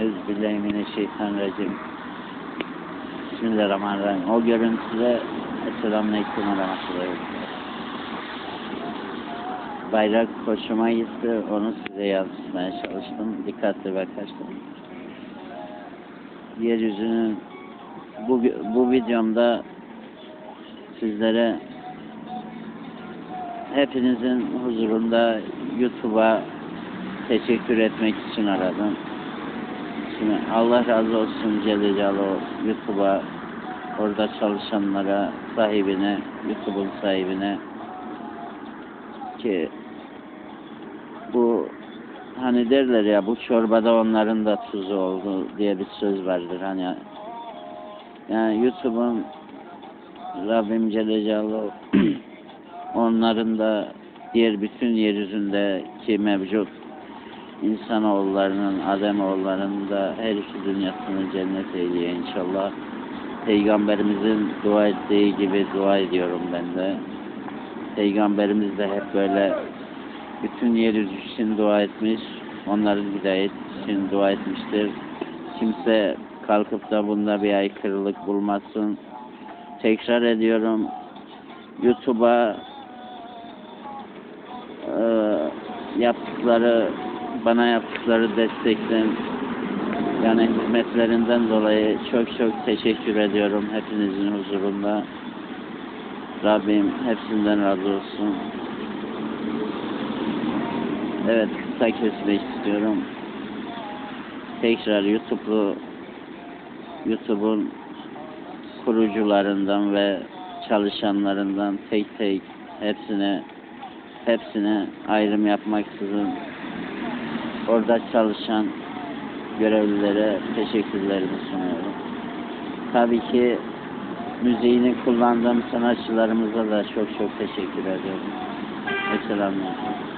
Euzubillahimineşşeytanirracim. Bismillahirrahmanirrahim. O görüntüde Esselamualeyküm ve Rahmetullahi Bayrak hoşuma gitti. Onu size yansıtmaya çalıştım. Dikkatli bakarsın. Yeryüzünün bu, bu videomda sizlere hepinizin huzurunda YouTube'a teşekkür etmek için aradım. Şimdi Allah razı olsun Celle Celaluhu YouTube'a orada çalışanlara, sahibine, YouTube'un sahibine ki bu hani derler ya bu çorbada onların da tuzu oldu diye bir söz vardır. Hani yani YouTube'un Rabbim Celle Celaluhu onların da diğer bütün yeryüzündeki mevcut insanoğullarının, Ademoğullarının da her iki dünyasını cennet eyleye inşallah. Peygamberimizin dua ettiği gibi dua ediyorum ben de. Peygamberimiz de hep böyle bütün yeryüzü için dua etmiş, onların hidayet için dua etmiştir. Kimse kalkıp da bunda bir aykırılık bulmasın. Tekrar ediyorum, YouTube'a eee, yaptıkları, bana yaptıkları destekten, yani hizmetlerinden dolayı çok çok teşekkür ediyorum hepinizin huzurunda. Rabbim hepsinden razı olsun. Evet, kısa kesmek istiyorum. Tekrar YouTube'lu YouTube'un kurucularından ve çalışanlarından tek tek hepsine hepsine ayrım yapmaksızın orada çalışan görevlilere teşekkürlerimi sunuyorum. Tabii ki müziğini kullandığım sanatçılarımıza da çok çok teşekkür ediyorum. Esselamu Aleyküm.